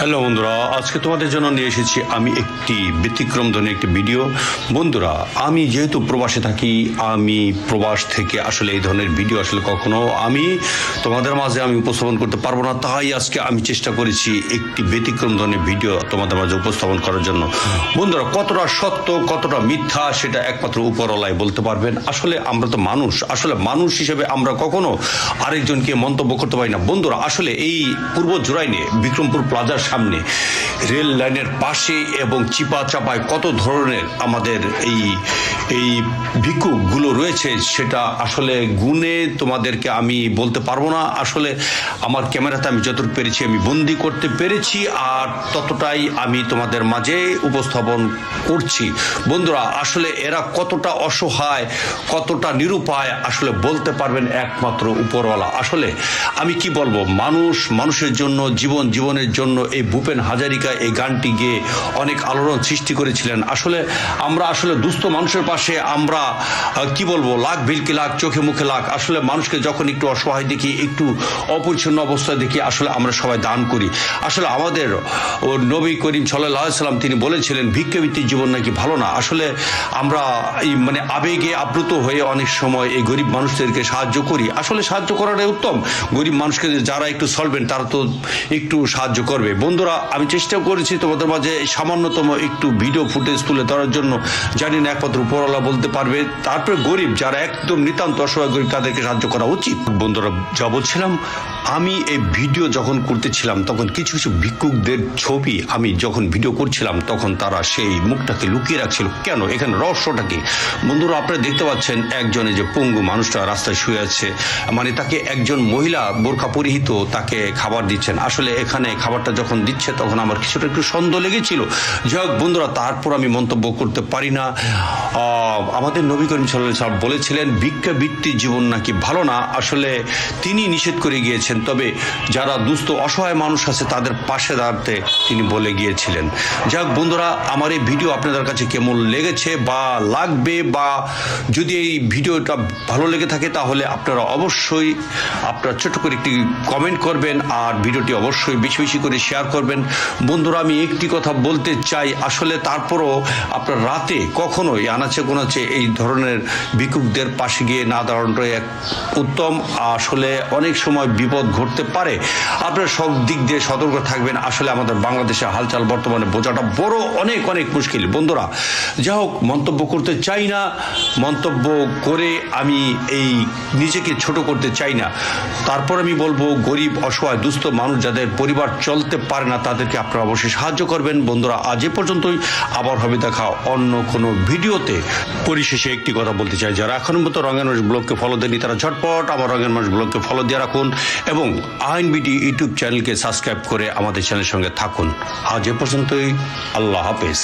Hello বন্ধুরা, আজকে তোমাদের জন্য নিয়ে এসেছি আমি একটি ব্যতিক্রম ধরনের একটি ভিডিও। বন্ধুরা, আমি যেহেতু প্রবাসে থাকি, আমি প্রবাস থেকে আসলে এই ধরনের ভিডিও আসলে কখনো আমি তোমাদের মাঝে আমি উপস্থাপন করতে পারব না। তাই আজকে আমি চেষ্টা করেছি একটি ব্যতিক্রম ধরনের ভিডিও তোমাদের মাঝে উপস্থাপন করার জন্য। বন্ধুরা, কতটা সত্য, কতটা মিথ্যা সেটা একমাত্র উপরওয়ালাই বলতে পারবেন। আসলে আমরা তো মানুষ, আসলে মানুষ হিসেবে আমরা কখনো আরেকজনকে মন্তব্য করতে পারি না। বন্ধুরা, আসলে এই পূর্ব জোড়াইনে বিক্রমপুর প্লাজার সামনে। রেল লাইনের পাশে এবং চিপা চাপায় কত ধরনের আমাদের এই এই ভিক্ষুকগুলো রয়েছে সেটা আসলে গুণে তোমাদেরকে আমি বলতে পারব না। আসলে আমার ক্যামেরাতে আমি যতটুকু পেরেছি আমি বন্দি করতে পেরেছি আর ততটাই আমি তোমাদের মাঝে উপস্থাপন করছি। বন্ধুরা, আসলে এরা কতটা অসহায়, কতটা নিরুপায় আসলে বলতে পারবেন একমাত্র উপরওয়ালা। আসলে আমি কি বলব? মানুষ মানুষের জন্য, জীবন জীবনের জন্য এই ভূপেন হাজারিকা এই গানটি গেয়ে অনেক আলোড়ন সৃষ্টি করেছিলেন। আসলে আমরা আসলে দুস্থ মানুষের পাশে আমরা কি বলব, লাখ ভিলকি লাখ, চোখে মুখে লাখ। আসলে মানুষকে যখন একটু অসহায় দেখি, একটু অপরিচ্ছন্ন অবস্থায় দেখি, আসলে আমরা সবাই দান করি। আসলে আমাদের ও নবী করিম সাল্লাহ সাল্লাম তিনি বলেছিলেন ভিক্ষাবৃত্তির জীবন নাকি ভালো না? আসলে আমরা এই মানে আবেগে আপ্লুত হয়ে অনেক সময় এই গরিব মানুষদেরকে সাহায্য করি। আসলে সাহায্য করাটাই উত্তম। গরিব মানুষকে যারা একটু সলবেন তারা তো একটু সাহায্য করবে। বন্ধুরা, আমি চেষ্টা করেছি। তোমাদের মাঝে সামান্যতম একটু ভিডিও ফুটেজ তুলে ধরার জন্য জানি না একমাত্র উপরওয়ালা বলতে পারবে। তারপরে গরিব যারা একদম নিতান্ত অসহায় গরিব তাদেরকে সাহায্য করা উচিত। বন্ধুরা, যা বলছিলাম আমি এই ভিডিও যখন করতেছিলাম, তখন কিছু কিছু ভিক্ষুকদের ছবি আমি যখন ভিডিও করছিলাম, তখন তারা সেই মুখটাকে লুকিয়ে রাখছিল। কেন? এখানে রহস্যটা কি? বন্ধুরা, আপনারা দেখতে পাচ্ছেন একজনে যে পঙ্গু মানুষটা রাস্তায় শুয়ে আছে মানে তাকে একজন মহিলা বোরখা পরিহিত তাকে খাবার দিচ্ছেন। আসলে এখানে খাবারটা যখন দিচ্ছে, তখন আমার কিছুটা একটু সন্দেহ লেগেছিল। যাই হোক, বন্ধুরা, তারপর আমি মন্তব্য করতে পারি না। আমাদের নবী করিম সাল্লাহ বলেছিলেন, ভিক্ষাবৃত্তি জীবন নাকি ভালো না। আসলে তিনি নিষেধ করে গিয়েছেন তবে যারা দুস্থ, অসহায় মানুষ আছে, তাদের পাশে দাঁড়াতে তিনি বলে গিয়েছিলেন। যাই হোক বন্ধুরা, আমার এই ভিডিও আপনাদের কাছে কেমন লেগেছে বা লাগবে বা যদি এই ভিডিওটা ভালো লেগে থাকে, তাহলে আপনারা অবশ্যই আপনারা ছোট করে একটি কমেন্ট করবেন আর ভিডিওটি অবশ্যই বেশি বেশি করে শেয়ার করবেন। বন্ধুরা, আমি একটি কথা বলতে চাই। আসলে তারপরও আপনার রাতে কখনোই আনাচে কোনাচে এই ধরনের ভিক্ষুকদের পাশে গিয়ে না দাঁড়ানোটাই এক উত্তম। আসলে অনেক সময় বিপদ ঘটতে পারে। আপনারা সব দিক দিয়ে সতর্ক থাকবেন। আসলে আমাদের বাংলাদেশে হালচাল বর্তমানে বোঝাটা বড় অনেক অনেক মুশকিল। বন্ধুরা, যা হোক, মন্তব্য করতে চাই না। মন্তব্য করে আমি এই নিজেকে ছোট করতে চাই না। তারপর আমি বলব, গরিব, অসহায়, দুস্থ মানুষ যাদের পরিবার চলতে পারে না, তাদেরকে আপনারা অবশ্যই সাহায্য করবেন। বন্ধুরা, আজ এ পর্যন্তই। আবার হবে দেখা অন্য কোনো ভিডিওতে। পরিশেষে একটি কথা বলতে চাই। যারা এখন মতো রঙের মানুষ ব্লগকে ফলো দেননি, তারা ঝটপট আমার রঙের মানুষ ব্লগকে ফলো দিয়ে রাখুন। এবং আইন বিটি ইউটিউব চ্যানেলকে সাবস্ক্রাইব করে আমাদের চ্যানেলের সঙ্গে থাকুন। আজ এ পর্যন্তই। আল্লাহ হাফেজ।